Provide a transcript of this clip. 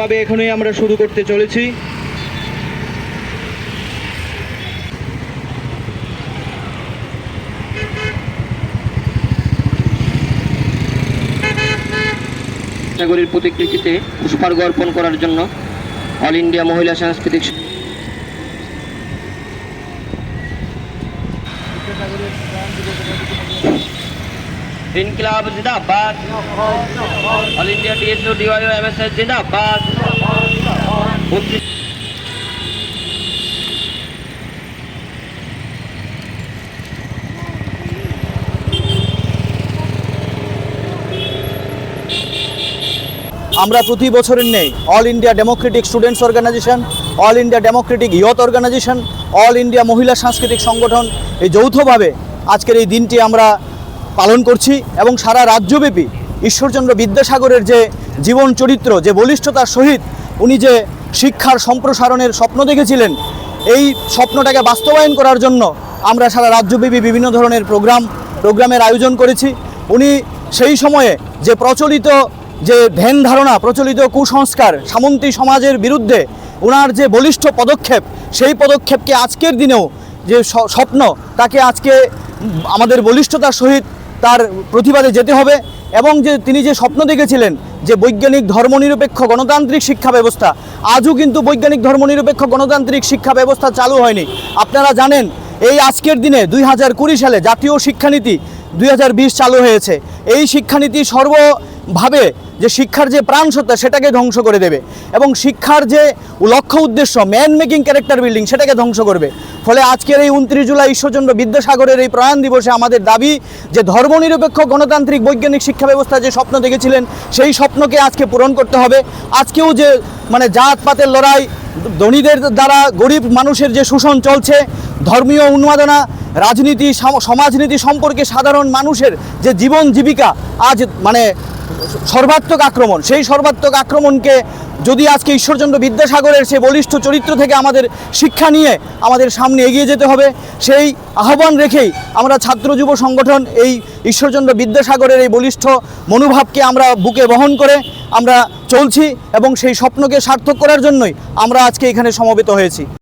ভাবে এখনই আমরা শুরু করতে চলেছি। সাগরের প্রতিকৃতিতে পুষ্পার্ঘ অর্পণ করার জন্য অল ইন্ডিয়া মহিলা সাংস্কৃতিক স- ইনকিলাব জিন্দাবাদ all India TSO DYO MSS জিন্দাবাদ আমরা প্রতি বছরের নেই। All India Democratic Students Organisation All India Democratic Youth Organisation All India Mahila Sanskritik Sangathan এই যৌথভাবে আজকের এই দিনটি আমরা পালন করছি এবং সারা রাজ্যব্যাপী ঈশ্বরচন্দ্র বিদ্যাসাগরের যে জীবন চরিত্র, যে বলিষ্ঠতার সহিত উনি যে শিক্ষার সম্প্রসারণের স্বপ্ন দেখেছিলেন, এই স্বপ্নটাকে বাস্তবায়ন করার জন্য আমরা সারা রাজ্যব্যাপী বিভিন্ন ধরনের প্রোগ্রাম, প্রোগ্রামের আয়োজন করেছি। উনি সেই সময়ে যে প্রচলিত যে ধ্যান ধারণা, প্রচলিত কুসংস্কার, সামন্তী সমাজের বিরুদ্ধে ওনার যে বলিষ্ঠ পদক্ষেপ, সেই পদক্ষেপকে আজকের দিনেও যে স্বপ্ন, তাকে আজকে আমাদের বলিষ্ঠতার সহিত তার প্রতিবাদে যেতে হবে এবং যে তিনি যে স্বপ্ন দেখেছিলেন যে বৈজ্ঞানিক ধর্মনিরপেক্ষ গণতান্ত্রিক শিক্ষা ব্যবস্থা, আজও কিন্তু বৈজ্ঞানিক ধর্মনিরপেক্ষ গণতান্ত্রিক শিক্ষা ব্যবস্থা চালু হয়নি। আপনারা জানেন, এই আজকের দিনে দুই হাজার কুড়ি সালে জাতীয় শিক্ষানীতি দুই হাজার বিশ চালু হয়েছে। এই শিক্ষানীতি সর্বভাবে যে শিক্ষার যে প্রাণ সত্তা, সেটাকে ধ্বংস করে দেবে এবং শিক্ষার যে লক্ষ্য উদ্দেশ্য ম্যান মেকিং ক্যারেক্টার বিল্ডিং সেটাকে ধ্বংস করবে। ফলে আজকের এই উনত্রিশ জুলাই ঈশ্বরচন্দ্র বিদ্যাসাগরের এই প্রয়াণ দিবসে আমাদের দাবি যে ধর্মনিরপেক্ষ গণতান্ত্রিক বৈজ্ঞানিক শিক্ষা ব্যবস্থা যে স্বপ্ন দেখেছিলেন, সেই স্বপ্নকে আজকে পূরণ করতে হবে। আজকেও যে মানে জাতপাতের লড়াই, ধনীদের দ্বারা গরিব মানুষের যে শোষণ চলছে, ধর্মীয় উন্মাদনা, রাজনীতি, সম- সমাজনীতি সম্পর্কে সাধারণ মানুষের যে জীবন জীবিকা, আজ মানে সর্বাত্মক আক্রমণ, সেই সর্বাত্মক আক্রমণকে যদি আজকে ঈশ্বরচন্দ্র বিদ্যাসাগরের সেই বলিষ্ঠ চরিত্র থেকে আমাদের শিক্ষা নিয়ে আমাদের সামনে এগিয়ে যেতে হবে, সেই আহ্বান রেখেই আমরা ছাত্র যুব সংগঠন এই ঈশ্বরচন্দ্র বিদ্যাসাগরের এই বলিষ্ঠ মনোভাবকে আমরা বুকে বহন করে আমরা চলছি এবং সেই স্বপ্নকে সার্থক করার জন্যই আমরা আজকে এখানে সমবেত হয়েছি।